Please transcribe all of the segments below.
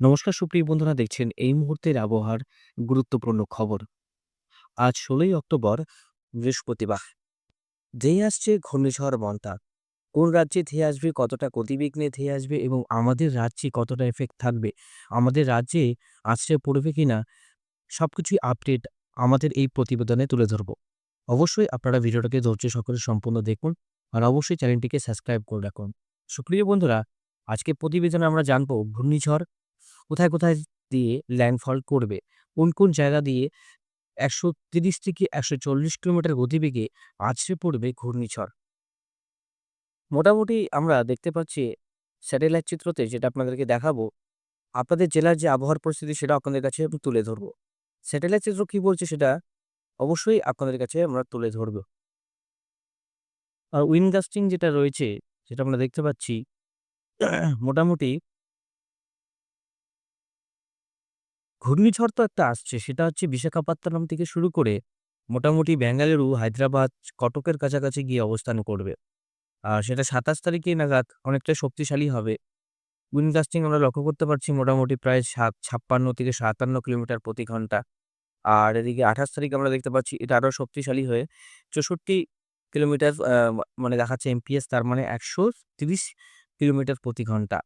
নমস্কার, সুপ্রিয় বন্ধুরা, দেখছেন এই মুহূর্তের আবহাওয়ার গুরুত্বপূর্ণ খবর। আজ ষোলোই অক্টোবর, বৃহস্পতিবার। ধেয়ে আসছে ঘূর্ণিঝড় মন্তা কোন রাজ্যে ধেয়ে আসবে, কতটা গতিবেগ ধেয়ে আসবে এবং আমাদের রাজ্যে কতটা এফেক্ট থাকবে? আমাদের রাজ্যে আছড়ে পড়বে কিনা? সবকিছুই আপডেট আমাদের এই প্রতিবেদনে তুলে ধরব। অবশ্যই আপনারা ভিডিওটাকে ধৈর্য সকলে সম্পূর্ণ দেখুন আর অবশ্যই চ্যানেলটিকে সাবস্ক্রাইব করে রাখুন। সুপ্রিয় বন্ধুরা, আজকে প্রতিবেদনে আমরা জানব ঘূর্ণিঝড় কোথায় কোথায় দিয়ে ল্যান্ডফল করবে? কোন কোন জায়গা দিয়ে একশো তিরিশ থেকে একশো চল্লিশ কিলোমিটার গতিবেগে আছড়ে পড়বে ঘূর্ণিঝড়? মোটামুটি আমরা দেখতে পাচ্ছি স্যাটেলাইট চিত্রতে যেটা আপনাদেরকে দেখাবো, আপনাদের জেলার যে আবহাওয়ার পরিস্থিতি সেটা আপনাদের কাছে তুলে ধরবো। স্যাটেলাইট চিত্র কি বলছে সেটা অবশ্যই আপনাদের কাছে আমরা তুলে ধরব। আর উইনগাস্টিং যেটা রয়েছে সেটা আমরা দেখতে পাচ্ছি, মোটামুটি ঘূর্ণিঝড় তো একটা আসছে, সেটা হচ্ছে বিশাখাপত্তনম থেকে শুরু করে মোটামুটি বেঙ্গালুরু হায়দ্রাবাদ, কটকের কাছাকাছি গিয়ে অবস্থান করবে। আর সেটা সাতাশ তারিখে নাগাদ অনেকটা শক্তিশালী হবে। উইন্ডগাস্টিং আমরা লক্ষ্য করতে পারছি মোটামুটি প্রায় সাত, ছাপ্পান্ন থেকে সাতান্ন কিলোমিটার প্রতি ঘণ্টা। আর এদিকে আঠাশ তারিখ আমরা দেখতে পাচ্ছি এটা আরও শক্তিশালী হয়ে চৌষট্টি কিলোমিটার মানে দেখাচ্ছে এমপিএস তার মানে একশো তিরিশ কিলোমিটার প্রতি ঘণ্টা।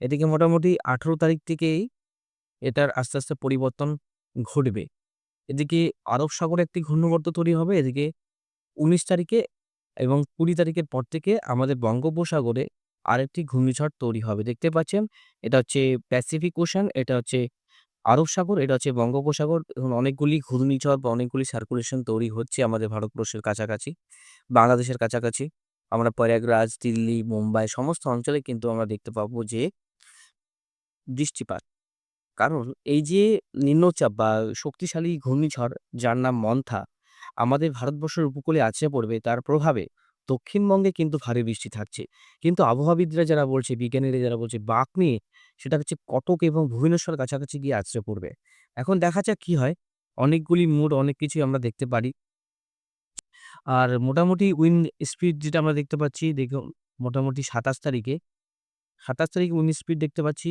এদিকে মোটামুটি আঠেরো তারিখ থেকেই এটার আস্তে আস্তে পরিবর্তন ঘটবে। এদিকে আরব সাগরে একটি ঘূর্ণবর্ত তৈরি হবে। এদিকে উনিশ তারিখে এবং কুড়ি তারিখের পর থেকে আমাদের বঙ্গোপসাগরে আরেকটি ঘূর্ণিঝড় তৈরি হবে। দেখতে পাচ্ছেন? এটা হচ্ছে প্যাসিফিক ওশান এটা হচ্ছে আরব সাগর, এটা হচ্ছে বঙ্গোপসাগর। এখন অনেকগুলি ঘূর্ণিঝড় বা অনেকগুলি সার্কুলেশন তৈরি হচ্ছে আমাদের ভারতবর্ষের কাছাকাছি, বাংলাদেশের কাছাকাছি। আমরা প্রয়াগরাজ, দিল্লি, মুম্বাই, সমস্ত অঞ্চলে কিন্তু আমরা দেখতে পাবো যে বৃষ্টিপাত। কারণ এই যে নিম্নচাপ বা শক্তিশালী ঘূর্ণিঝড়, যার নাম মন্থা, আমাদের ভারতবর্ষের উপকূলে আছড়ে পড়বে তার প্রভাবে দক্ষিণবঙ্গে কিন্তু ভারী বৃষ্টি থাকছে। কিন্তু আবহাওয়াবিদরা যারা বলছে, বিজ্ঞানীরা যারা বলছে, বাঁক নিয়ে সেটা হচ্ছে কটক এবং ভুবনেশ্বর কাছাকাছি গিয়ে আছড়ে পড়বে। এখন দেখা যাক কি হয়। অনেকগুলি মোড, অনেক কিছুই আমরা দেখতে পারি। আর মোটামুটি উইন্ড স্পিড যেটা আমরা দেখতে পাচ্ছি, দেখুন, মোটামুটি সাতাশ তারিখে সাতাশ তারিখে উইন্ড স্পিড দেখতে পাচ্ছি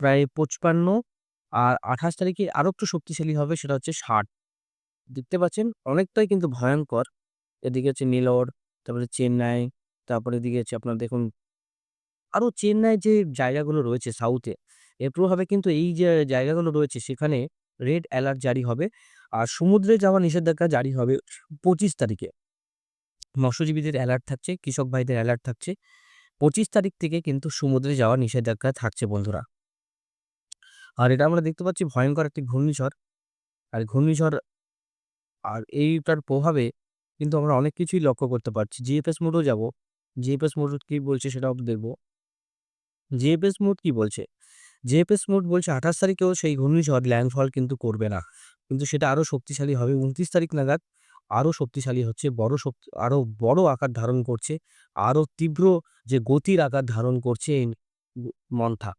প্রায় পঁচপান্ন আর আঠাশ তারিখে আরও একটু শক্তিশালী হবে সেটা হচ্ছে ষাট। দেখতে পাচ্ছেন অনেকটাই কিন্তু ভয়ঙ্কর এদিকে হচ্ছে নীলর তারপরে চেন্নাই, তারপরে এদিকে হচ্ছে আপনার দেখুন আরও চেন্নাই যে জায়গাগুলো রয়েছে সাউথে এর প্রভাবে কিন্তু এই যে জায়গাগুলো রয়েছে সেখানে রেড অ্যালার্ট জারি হবে। আর সমুদ্রে যাওয়া নিষেধাজ্ঞা জারি হবে পঁচিশ তারিখে। মৎস্যজীবীদের অ্যালার্ট থাকছে, কৃষক ভাইদের অ্যালার্ট থাকছে। পঁচিশ তারিখ থেকে কিন্তু সমুদ্রে যাওয়ার নিষেধাজ্ঞা থাকছে বন্ধুরা। আর এটা আমরা দেখতে পাচ্ছি ভয়ঙ্কর একটি ঘূর্ণিঝড়। আর ঘূর্ণিঝড় আর এইটার প্রভাবে কিন্তু আমরা অনেক কিছুই লক্ষ্য করতে পারছি। জিএফএস মোডও যাব। জিএফএস মোড কি বলছে সেটাও দেখব। জিএফএস মোড কি বলছে? জিএফএস মোড বলছে আঠাশ তারিখেও সেই ঘূর্ণিঝড় ল্যান্ডফল কিন্তু করবে না। কিন্তু সেটা আরও শক্তিশালী হবে। উনত্রিশ তারিখ নাগাদ আরও শক্তিশালী হচ্ছে। বড় শক্তি, আরও বড় আকার ধারণ করছে। আরও তীব্র যে গতির আকার ধারণ করছে এই মন্থা।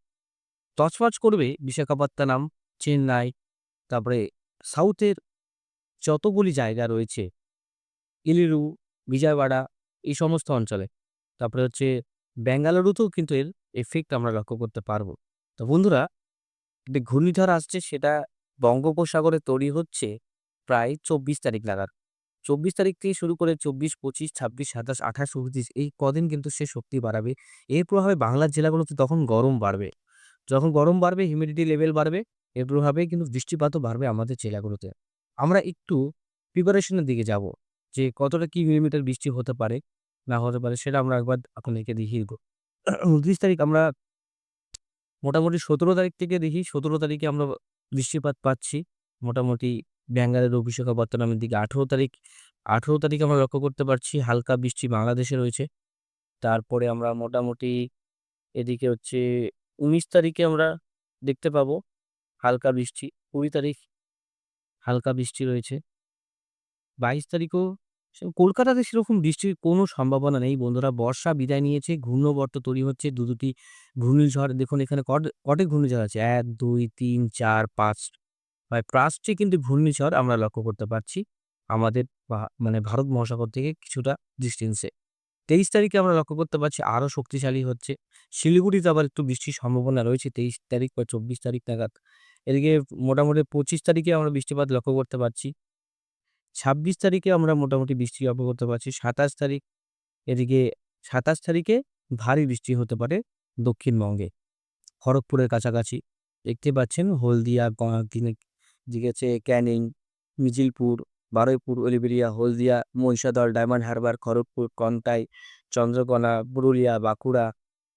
তছপাছ করবে বিশাখাপত্তনম, চেন্নাই, তারপরে সাউথের যতগুলি জায়গা রয়েছে, ইলিরু, বিজয়ওয়াড়া, এই সমস্ত অঞ্চলে। তারপরে হচ্ছে বেঙ্গালুরুতেও কিন্তু এর এফেক্ট আমরা লক্ষ্য করতে পারব। তো বন্ধুরা একটি ঘূর্ণিঝড় আসছে সেটা বঙ্গোপসাগরে তৈরি হচ্ছে প্রায় চব্বিশ তারিখ নাগাদ। চব্বিশ তারিখ থেকে শুরু করে চব্বিশ, পঁচিশ, ছাব্বিশ, সাতাশ, আঠাশ উনত্রিশ এই কদিন কিন্তু সে শক্তি বাড়াবে। এর প্রভাবে বাংলার জেলাগুলোতে তখন গরম বাড়বে। যখন গরম বাড়বে হিউমিডিটি লেভেল বাড়বে, এর প্রভাবে কিন্তু বৃষ্টিপাতও বাড়বে আমাদের জেলাগুলোতে। আমরা একটু প্রিপারেশনের দিকে যাব, যে কতটা কি মিলিমিটার বৃষ্টি হতে পারে, না হতে পারে, সেটা আমরা একবার আপনাদেরকে দেখিয়ে দেবো। উনত্রিশ তারিখ আমরা মোটামুটি সতেরো তারিখ থেকে দেখি, সতেরো তারিখে আমরা বৃষ্টিপাত পাচ্ছি। মোটামুটি ব্যাঙ্গালোর বিশাখাপত্তনমের দিকে আঠেরো তারিখ আঠেরো তারিখ আমরা লক্ষ্য করতে পারছি, হালকা বৃষ্টি বাংলাদেশে রয়েছে। তারপরে আমরা মোটামুটি এদিকে হচ্ছে উনিশ তারিখে আমরা দেখতে পাবো হালকা বৃষ্টি, কুড়ি তারিখ হালকা বৃষ্টি রয়েছে। বাইশ তারিখও কলকাতাতে সেরকম বৃষ্টির কোনো সম্ভাবনা নেই বন্ধুরা, বর্ষা বিদায় নিয়েছে, ঘূর্ণবর্ত তৈরি হচ্ছে, দু দুটি ঘূর্ণিঝড়, দেখুন এখানে কটে ঘূর্ণিঝড় আছে, এক, দুই, তিন, চার, পাঁচ, প্রায় পাঁচটি কিন্তু ঘূর্ণিঝড় আমরা লক্ষ্য করতে পারছি আমাদের মানে ভারত মহাসাগর থেকে কিছুটা ডিস্টেন্সে তেইশ তারিখে আমরা লক্ষ্য করতে পারছি আরও শক্তিশালী হচ্ছে। শিলিগুড়িতে আবার একটু বৃষ্টির সম্ভাবনা রয়েছে, তেইশ তারিখ বা চব্বিশ তারিখ নাগাদ। এদিকে মোটামুটি পঁচিশ তারিখে আমরা বৃষ্টিপাত লক্ষ্য করতে পারছি। ছাব্বিশ তারিখে আমরা মোটামুটি বৃষ্টি লক্ষ্য করতে পারছি। সাতাশ তারিখ, এদিকে সাতাশ তারিখে ভারী বৃষ্টি হতে পারে দক্ষিণবঙ্গে। খড়গপুরের কাছাকাছি দেখতে পাচ্ছেন হলদিয়া দিকে ক্যানিং, মিজিলপুর বারুইপুর, উলিবেড়িয়া, হলদিয়া, মহিষাদল, ডায়মন্ড হারবার, খড়গপুর, কন্টাই, চন্দ্রকোনা, পুরুলিয়া, বাঁকুড়া,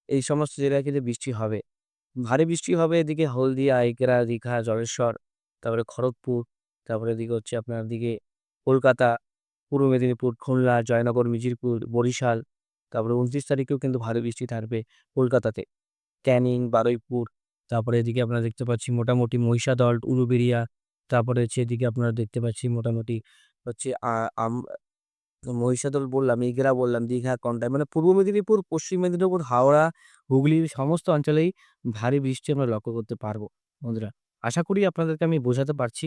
এই সমস্ত জেলায় কিন্তু বৃষ্টি হবে। ভারী বৃষ্টি হবে এদিকে হলদিয়া একেরা দীঘা, জলেশ্বর, তারপরে খড়গপুর, তারপরে এদিকে হচ্ছে আপনার দিকে কলকাতা, পূর্ব মেদিনীপুর, খুলনা, জয়নগর, মিজিরপুর, বরিশাল, তারপরে উনত্রিশ তারিখেও কিন্তু ভারী বৃষ্টি থাকবে কলকাতাতে। ক্যানিং, বারুইপুর, তারপরে এদিকে আপনারা দেখতে পাচ্ছি মোটামুটি মহিষাদল, উলুবেড়িয়া তারপরে হচ্ছে এদিকে আপনারা দেখতে পাচ্ছি মোটামুটি হচ্ছে আম- মহিষাদল বললাম, এগরা বললাম, দীঘা, কন্টাই মানে পূর্ব মেদিনীপুর, পশ্চিম মেদিনীপুর, হাওড়া, হুগলি সমস্ত অঞ্চলেই ভারী বৃষ্টি আমরা লক্ষ্য করতে পারব, বন্ধুরা। আশা করি আপনাদেরকে আমি বোঝাতে পারছি।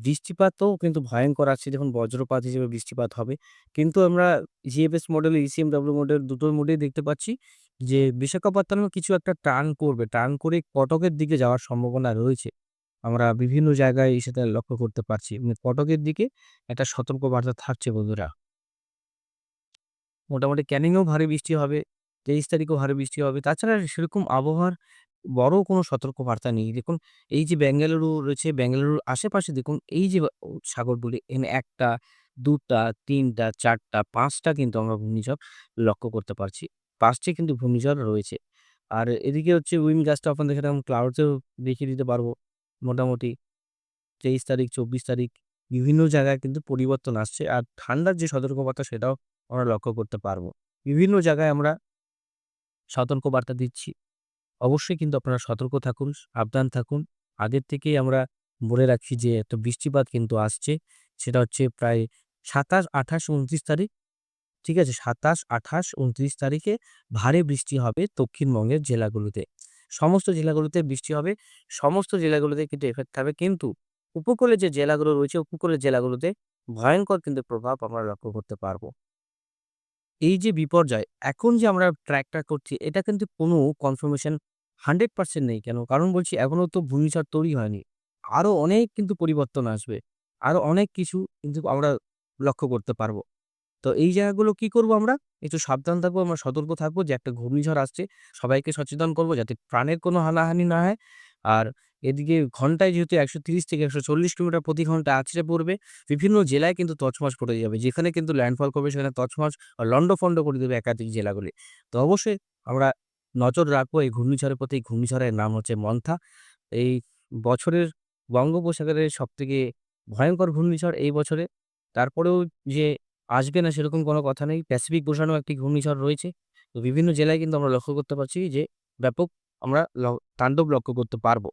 বৃষ্টিপাতও কিন্তু ভয়ঙ্কর আছে যখন বজ্রপাত হিসেবে বৃষ্টিপাত হবে। কিন্তু আমরা GFS model ECM ECMWF model দুটোর মধ্যেই দেখতে পাচ্ছি যে বিশাখাপত্তনমে কিছু একটা টার্ন করবে, টার্ন করে কটকের দিকে যাওয়ার সম্ভাবনা রয়েছে। আমরা বিভিন্ন জায়গায় সেটা লক্ষ্য করতে পারছি কটকের দিকে একটা সতর্ক বার্তা থাকছে বন্ধুরা। মোটামুটি ক্যানিংয়েও ভারী বৃষ্টি হবে, তেইশ তারিখেও ভারী বৃষ্টি হবে। তাছাড়া সেরকম আবহাওয়ার বড় কোনো সতর্কবার্তা নেই। দেখুন, এই যে বেঙ্গালুরু রয়েছে, বেঙ্গালুরুর আশেপাশে দেখুন, এই যে সাগরগুলি এখানে একটা, দুটা, তিনটা, চারটা, পাঁচটা কিন্তু আমরা ঘূর্ণিঝড় লক্ষ্য করতে পারছি। পাঁচটি কিন্তু ঘূর্ণিঝড় রয়েছে। আর এদিকে হচ্ছে উইন্ড গাছটা আপনাদের সেরকম ক্লাউডসেও দেখিয়ে দিতে পারব। মোটামুটি তেইশ তারিখ, চব্বিশ তারিখ বিভিন্ন জায়গায় কিন্তু পরিবর্তন আসছে। আর ঠান্ডার যে সতর্কবার্তা সেটাও আমরা লক্ষ্য করতে পারব। বিভিন্ন জায়গায় আমরা সতর্কবার্তা দিচ্ছি। অবশ্যই কিন্তু আপনারা সতর্ক থাকুন, সাবধান থাকুন। আগের থেকেই আমরা বলে রাখছি যে একটা বৃষ্টিপাত কিন্তু আসছে। সেটা হচ্ছে প্রায় সাতাশ, আঠাশ, উনত্রিশ তারিখ। ঠিক আছে, সাতাশ, আঠাশ, উনত্রিশ তারিখে ভারী বৃষ্টি হবে দক্ষিণবঙ্গের জেলাগুলোতে। সমস্ত জেলাগুলোতে বৃষ্টি হবে, সমস্ত জেলাগুলোতে কিন্তু এফেক্ট হবে। কিন্তু উপকূলে যে জেলাগুলো রয়েছে, উপকূলের জেলাগুলোতে ভয়ঙ্কর কিন্তু প্রভাব আমরা লক্ষ্য করতে পারব। এই যে বিপর্যয়, এখন যে আমরা ট্র্যাকটা করছি, এটা কিন্তু কোনো কনফার্মেশন হান্ড্রেড পার্সেন্ট নেই কেন? কারণ বলছি, এখনও তো ঘূর্ণিঝড় তৈরি হয়নি। আরও অনেক কিন্তু পরিবর্তন আসবে। আরও অনেক কিছু কিন্তু আমরা লক্ষ্য করতে পারব। তো এই জায়গাগুলো কি করব আমরা? একটু সাবধান থাকব, আমরা সতর্ক থাকব যে একটা ঘূর্ণিঝড় আসছে। সবাইকে সচেতন করব যাতে প্রাণের কোনো হানাহানি না হয়। আর এদিকে ঘন্টায় যেহেতু একশো তিরিশ থেকে একশো চল্লিশ কিলোমিটার প্রতি ঘণ্টা আছড়ে পড়বে, বিভিন্ন জেলায় কিন্তু তছমছ পড়ে যাবে। যেখানে কিন্তু ল্যান্ডফল করবে, সেখানে তছমছ লন্ডফন্ড করে দেবে একাধিক জেলাগুলি। তো অবশ্যই আমরা নজর রাখব এই ঘূর্ণিঝড়ের প্রতি। ঘূর্ণিঝড়ের নাম হচ্ছে মন্থা। এই বছরের বঙ্গোপসাগরের সব থেকে ভয়ঙ্কর ঘূর্ণিঝড় এই বছরে। তারপরেও যে আসবে না সেরকম কোনো কথা নেই। প্যাসিফিক বোঝানো একটি ঘূর্ণিঝড় রয়েছে। তো বিভিন্ন জেলায় কিন্তু আমরা লক্ষ্য করতে পারছি যে, ব্যাপক আমরা তাণ্ডব লক্ষ্য করতে পারব।